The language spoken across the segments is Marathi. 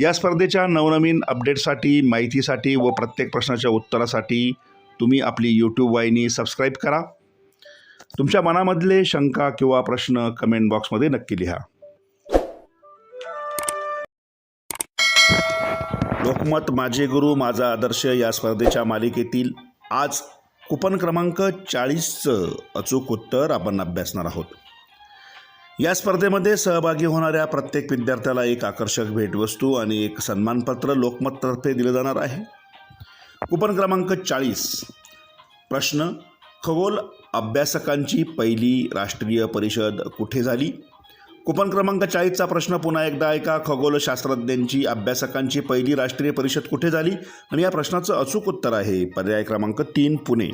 या स्पर्धेच्या नवनवीन अपडेटसाठी माहितीसाठी व प्रत्येक प्रश्नाच्या उत्तरासाठी तुम्ही आपली यूट्यूब वाहिनी सबस्क्राईब करा. तुमच्या मनामधले शंका किंवा प्रश्न कमेंट बॉक्समध्ये नक्की लिहा. लोकमत माझे गुरु माझा आदर्श या स्पर्धेच्या मालिकेतील आज कुपन क्रमांक चाळीसचं अचूक उत्तर आपण अभ्यासणार आहोत. या स्पर्धेमध्ये सहभागी होणाऱ्या प्रत्येक विद्यार्थ्याला एक आकर्षक भेटवस्तू आणि एक सन्मानपत्र लोकमततर्फे दिलं जाणार आहे. कुपन क्रमांक चाळीस. प्रश्न खगोल अभ्यासकांची पहिली राष्ट्रीय परिषद कुठे झाली? कुपन क्रमांक चाळीसचा प्रश्न पुन्हा एकदा ऐका. खगोलशास्त्रज्ञांची अभ्यासकांची पहिली राष्ट्रीय परिषद कुठे झाली? आणि या प्रश्नाचं अचूक उत्तर आहे. पर्याय क्रमांक तीन पुणे.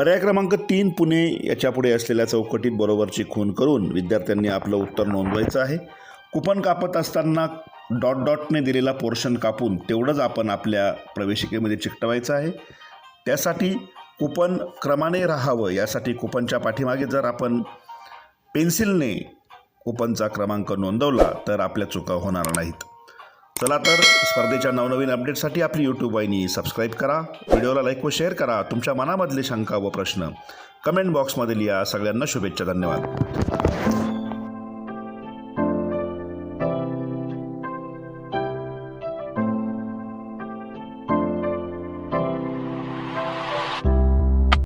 पर्याय क्रमांक तीन पुणे याच्यापुढे असलेल्या चौकटीत बरोबरची खून करून विद्यार्थ्यांनी आपलं उत्तर नोंदवायचं आहे. कुपन कापत असताना डॉट डॉटने दिलेला पोर्शन कापून तेवढंच आपण आपल्या प्रवेशिकेमध्ये चिकटवायचं आहे. त्यासाठी कुपन क्रमाने राहावं यासाठी कुपनच्या पाठीमागे जर आपण पेन्सिलने कुपनचा क्रमांक नोंदवला तर आपल्या चुका होणार नाहीत. चला तर स्पर्धेच्या नवनवीन अपडेटसाठी आपली यूट्यूब वाहिनी सबस्क्राईब करा व्हिडिओला लाईक व शेअर करा तुमच्या मनामधले शंका व प्रश्न कमेंट बॉक्समध्ये लिहा. सगळ्यांना शुभेच्छा धन्यवाद.